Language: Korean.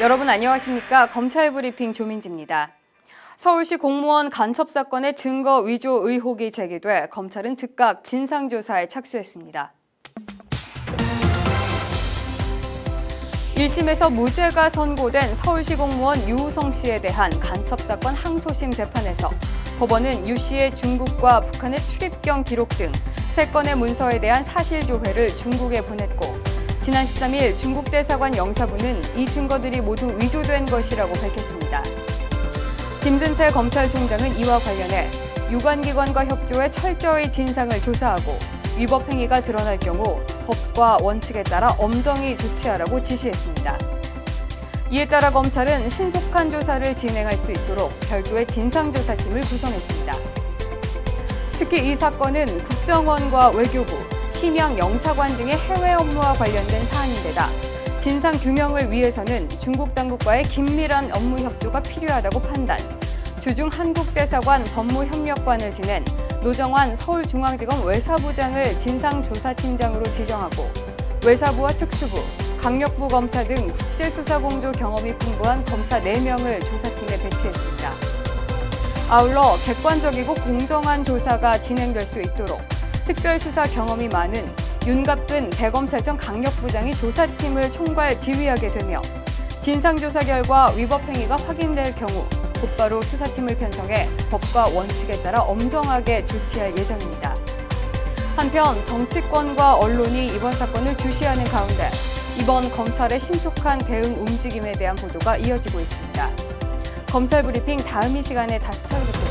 여러분 안녕하십니까? 검찰 브리핑 조민지입니다. 서울시 공무원 간첩 사건의 증거 위조 의혹이 제기돼 검찰은 즉각 진상조사에 착수했습니다. 1심에서 무죄가 선고된 서울시 공무원 유우성 씨에 대한 간첩 사건 항소심 재판에서 법원은 유 씨의 중국과 북한의 출입경 기록 등 세 건의 문서에 대한 사실 조회를 중국에 보냈고 지난 13일 중국 대사관 영사부는 이 증거들이 모두 위조된 것이라고 밝혔습니다. 김진태 검찰총장은 이와 관련해 유관기관과 협조해 철저히 진상을 조사하고 위법 행위가 드러날 경우 법과 원칙에 따라 엄정히 조치하라고 지시했습니다. 이에 따라 검찰은 신속한 조사를 진행할 수 있도록 별도의 진상조사팀을 구성했습니다. 특히 이 사건은 국정원과 외교부, 심양 영사관 등의 해외 업무와 관련된 사안인데다 진상 규명을 위해서는 중국 당국과의 긴밀한 업무 협조가 필요하다고 판단. 주중 한국대사관 법무협력관을 지낸 노정환 서울중앙지검 외사부장을 진상조사팀장으로 지정하고 외사부와 특수부, 강력부 검사 등 국제수사 공조 경험이 풍부한 검사 4명을 조사팀에 배치했습니다. 아울러 객관적이고 공정한 조사가 진행될 수 있도록 특별수사 경험이 많은 윤갑근 대검찰청 강력부장이 조사팀을 총괄 지휘하게 되며 진상조사 결과 위법 행위가 확인될 경우 곧바로 수사팀을 편성해 법과 원칙에 따라 엄정하게 조치할 예정입니다. 한편 정치권과 언론이 이번 사건을 주시하는 가운데 이번 검찰의 신속한 대응 움직임에 대한 보도가 이어지고 있습니다. 검찰 브리핑 다음 이 시간에 다시 찾아뵙겠습니다.